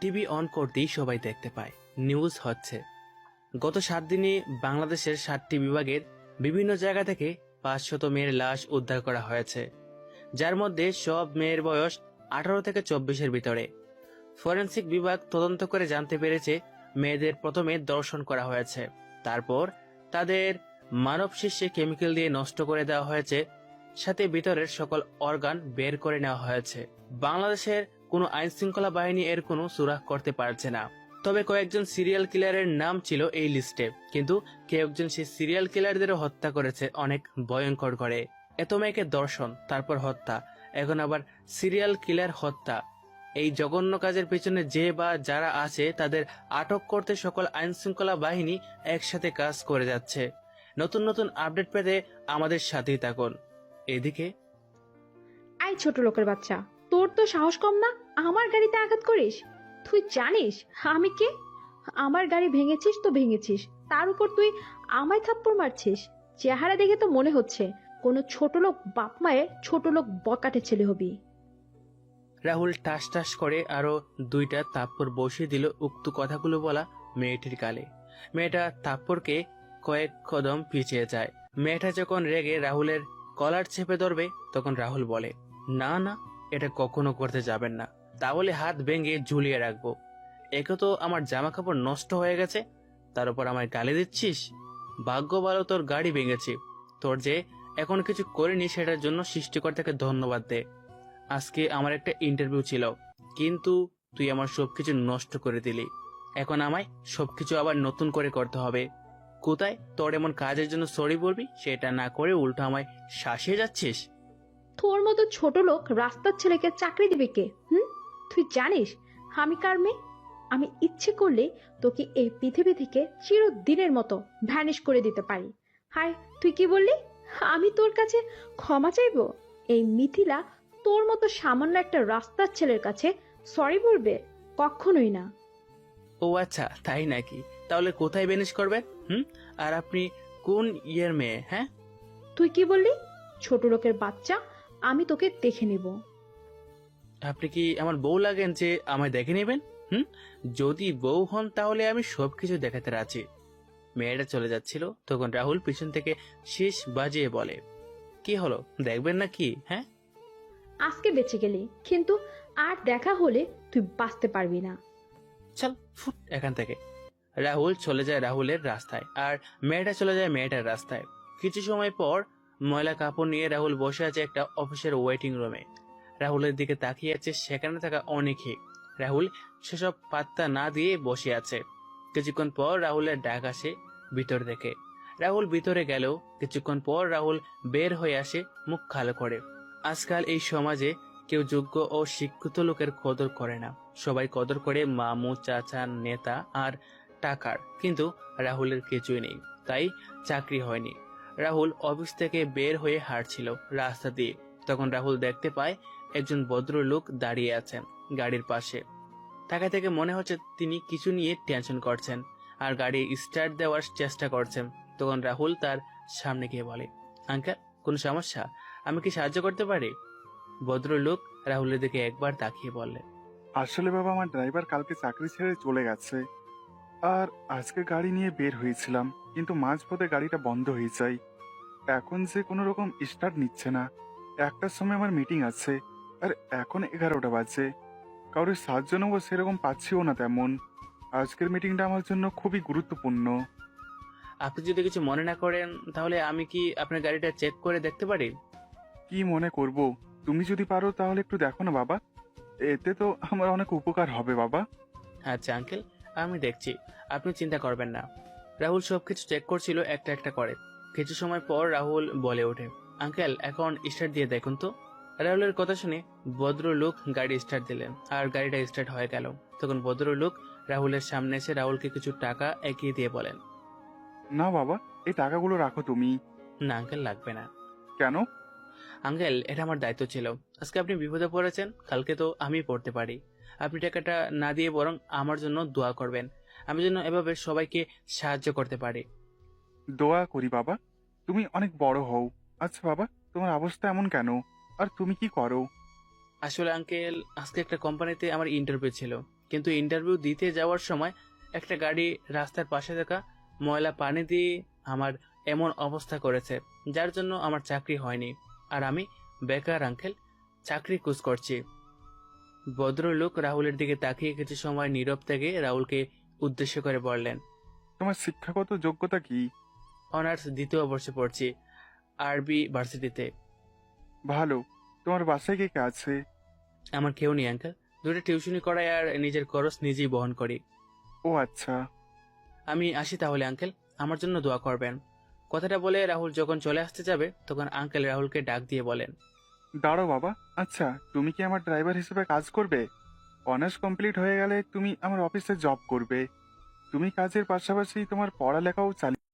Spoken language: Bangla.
টিভি অন করতেই সবাই দেখতে পায়। নিউজ হচ্ছে। গত সাত দিনে বাংলাদেশের সাতটি বিভাগের বিভিন্ন জায়গা থেকে পাঁচশত মেয়ের লাশ উদ্ধার করা হয়েছে। যার মধ্যে সব মেয়ের বয়স আঠারো থেকে চব্বিশের ভিতরে। ফরেন্সিক বিভাগ তদন্ত করে জানতে পেরেছে, মেয়েদের প্রথমে দর্শন করা হয়েছে। তারপর তাদের মানব শিষ্যে কেমিক্যাল দিয়ে নষ্ট করে দেওয়া হয়েছে, সাথে ভিতরের সকল অর্গান বের করে নেওয়া হয়েছে। বাংলাদেশের কোনো আইন শৃঙ্খলা বাহিনী এর কোনো সুরাহ করতে পারছে না। তবে কয়েকজন সিরিয়াল কিলারের নাম ছিল এই লিস্টে কিন্তু কেউ একজন সেই সিরিয়াল কিলারদেরও হত্যা করেছে অনেক ভয়ঙ্কর করে এত মেয়েকে দর্শন, তারপর হত্যা, এখন আবার সিরিয়াল কিলার হত্যা। এই জঘন্য কাজের পেছনে যে বা যারা আছে, তাদের আটক করতে সকল আইন শৃঙ্খলা বাহিনী একসাথে কাজ করে যাচ্ছে। নতুন নতুন আপডেট পেতে আমাদের সাথেই থাকুন। এদিকে আই ছোট লোকের বাচ্চা। তোর তো সাহস কম না আমার গাড়িতে আঘাত করিস? তুই জানিস আমি কে? আমার গাড়ি ভেঙেছিস তো ভেঙেছিস, তার উপর তুই আমায় থাপ্পড় মারছিস। চেহারা দেখে তো মনে হচ্ছে কোনো ছোট লোক বাপ মায়ের ছোট লোক বকাটে ছেলে হবি। রাহুল টাস টাস করে আরও দুইটা তাপ্পড় বসিয়ে দিল উক্ত কথাগুলো বলা মেয়েটির গালে। মেয়েটা তাপ্পড়কে কয়েক কদম পিছিয়ে যায়। মেয়েটা যখন রেগে রাহুলের কলার চেপে ধরবে, তখন রাহুল বলে, না না এটা কখনো করতে যাবেন না। তাহলে হাত ভেঙে ঝুলিয়ে রাখব। একে তো আমার জামা কাপড় নষ্ট হয়ে গেছে। তার উপর আমায় গালি দিচ্ছিস? ভাগ্য ভালো তোর গাড়ি ভেঙেছে। তোর যে এখন কিছু করিনি সেটার জন্য সৃষ্টিকর্তাকে ধন্যবাদ দে। আজকে আমার একটা ইন্টারভিউ ছিল। কিন্তু তুই আমার সবকিছু নষ্ট করে দিলি। এখন আমায় সবকিছু আবার নতুন করে করতে হবে। কোথায় তোর এমন কাজের জন্য সরি বলবি? সেটা না করে উল্টো আমায় শাসিয়ে যাচ্ছিস? তোর মতো ছোট লোক রাস্তার ছেলেকে চাকরি দিবে কে হুম? তুই জানিস আমি কার মেয়ে? আমি ইচ্ছে করলে তোকে এই পৃথিবী থেকে চিরদিনের মতো ভ্যানিশ করে দিতে পারি। হায় তুই কি বললি? আমি তোর কাছে ক্ষমা চাইব? এই মিথিলা তোর মতো সামান্য একটা রাস্তার ছেলের কাছে সরি বলবে? কখনোই না। ও আচ্ছা তাই নাকি? তাহলে কোথায় ভ্যানিশ করবে হুম? আর আপনি কোন ইয়ের মেয়ে হ্যাঁ? তুই কি বললি? ছোট লোকের বাচ্চা আমি তোকে দেখে নিব। আপনি কি আমার বউ লাগেন যে আমায় দেখে নেবেন? হুম? যদি বউ হন তাহলে আমি সবকিছু দেখাতে রাজি। মেয়েটা চলে যাচ্ছিল তখন রাহুল পিছন থেকে শেষ বাজিয়ে বলে কি হলো? দেখবেন না কি? হ্যাঁ? আজকে বেঁচে গেলি কিন্তু আর দেখা হলে তুই বাঁচতে পারবি না। চল ফুট এখান থেকে। রাহুল চলে যায় রাহুলের রাস্তায় আর মেয়েটা চলে যায় মেয়েটার রাস্তায়। কিছু সময় পর ময়লা কাপড় নিয়ে রাহুল বসে আছে একটা অফিসের ওয়েটিং রুমে রাহুলের দিকে তাকিয়ে আছে, সেখানে থাকা অনেকে। রাহুল সেসব পাত্তা না দিয়ে বসে আছে। কিছুক্ষণ পর রাহুলের ডাক আসে ভিতর থেকে। রাহুল ভিতরে গেলেও কিছুক্ষণ পর রাহুল বের হয়ে আসে মুখ খালো করে। আজকাল এই সমাজে কেউ যোগ্য ও শিক্ষিত লোকের কদর করে না। সবাই কদর করে মামু, চাচা, নেতা আর টাকার। কিন্তু রাহুলের কিছুই নেই। তাই চাকরি হয়নি। রাহুল অফিস থেকে বের হয়ে হাঁটছিল রাস্তা দিয়ে। তখন রাহুল দেখতে পায় একজন ভদ্রলোক দাঁড়িয়ে আছেন গাড়ির পাশে। তাকে থেকে মনে হচ্ছে তিনি কিছু নিয়ে টেনশন করছেন আর গাড়ি স্টার্ট দেওয়ার চেষ্টা করছেন। তখন রাহুল তার সামনে গিয়ে বলে, আঙ্কেল, কোনো সমস্যা? আমি কি সাহায্য করতে পারি? ভদ্রলোক রাহুলের দিকে একবার তাকিয়ে বললেন আসলে বাবা, আমার ড্রাইভার কালকে চাকরি ছেড়ে চলে গেছে। আর আজকে গাড়ি নিয়ে বের হয়েছিলাম। কিন্তু মাঝপথে গাড়িটা বন্ধ হয়ে যায়। এখন যে কোনো রকম স্টার্ট নিচ্ছে না। একটার সময় আমার মিটিং আছে আর এখন এগারোটা বাজে। কারোর সাহায্য নেব সেরকম পাচ্ছিও না তেমন। আজকের মিটিংটা আমার জন্য খুবই গুরুত্বপূর্ণ। আপনি যদি কিছু মনে না করেন তাহলে আমি কি আপনার গাড়িটা চেক করে দেখতে পারি? কি মনে করব? তুমি যদি পারো তাহলে একটু দেখো না বাবা। এতে তো আমার অনেক উপকার হবে বাবা। আচ্ছা আঙ্কেল আমি দেখছি। আপনি চিন্তা করবেন না। রাহুল সবকিছু চেক করছিল একটা একটা করে। কিছু সময় পর রাহুল বলে ওঠে আঙ্কেল এখন স্টার্ট দিয়ে দেখুন তো। রাহুলের কথা শুনে ভদ্রলোক গাড়ি স্টার্ট দিলেন আর গাড়িটা স্টার্ট হয়ে গেল। তখন ভদ্রলোক রাহুলের সামনে এসে রাহুলকে কিছু টাকা এগিয়ে দিয়ে বলেন না বাবা এই টাকাগুলো রাখো তুমি। না আঙ্কেল লাগবে না। কেন? আঙ্কেল এটা আমার দায়িত্ব ছিল। আজকে আপনি বিপদে পড়েছেন কালকে তো আমি পড়তে পারি। আপনি টাকাটা না দিয়ে বরং আমার জন্য দোয়া করবেন। আমি যেন এভাবে সবাইকে সাহায্য করতে পারি। দোয়া করি বাবা। তুমি অনেক বড় হও। আচ্ছা বাবা তোমার অবস্থা এমন কেন? আর তুমি কি করো? আসলে আঙ্কেল আজকে একটা কোম্পানিতে আমার ইন্টারভিউ ছিল। কিন্তু ইন্টারভিউ দিতে যাওয়ার সময় একটা গাড়ি রাস্তার পাশে থাকা ময়লা পানি দিয়ে আমার এমন অবস্থা করেছে যার জন্য আমার চাকরি হয়নি। আর আমি বেকার আঙ্কেল চাকরি কুজ করছি। ভদ্রলোক রাহুলের দিকে তাকিয়ে কিছু সময় নীরব থেকে রাহুলকে উদ্দেশ্য করে বললেন তোমার শিক্ষাগত যোগ্যতা কি? অনার্স দ্বিতীয় বর্ষে পড়ছি আরবি ভার্সিটিতে। ভালো। তোমার বাসায় কে কে আছে? আমার কেউ নেই আঙ্কেল। দুটো টিউশনি করাই আর নিজের খরচ নিজেই বহন করি। ও আচ্ছা। আমি আসি তাহলে আঙ্কেল। আমার জন্য দোয়া করবেন। কথাটা বলে রাহুল যখন চলে আসতে যাবে তখন আঙ্কেল রাহুলকে ডাক দিয়ে বলেন দাঁড়ো বাবা। আচ্ছা তুমি কি আমার ড্রাইভার হিসেবে কাজ করবে? অনার্স কমপ্লিট হয়ে গেলে তুমি আমার অফিসে জব করবে। তুমি কাজের পাশাপাশি তোমার পড়ালেখাও চালিয়ে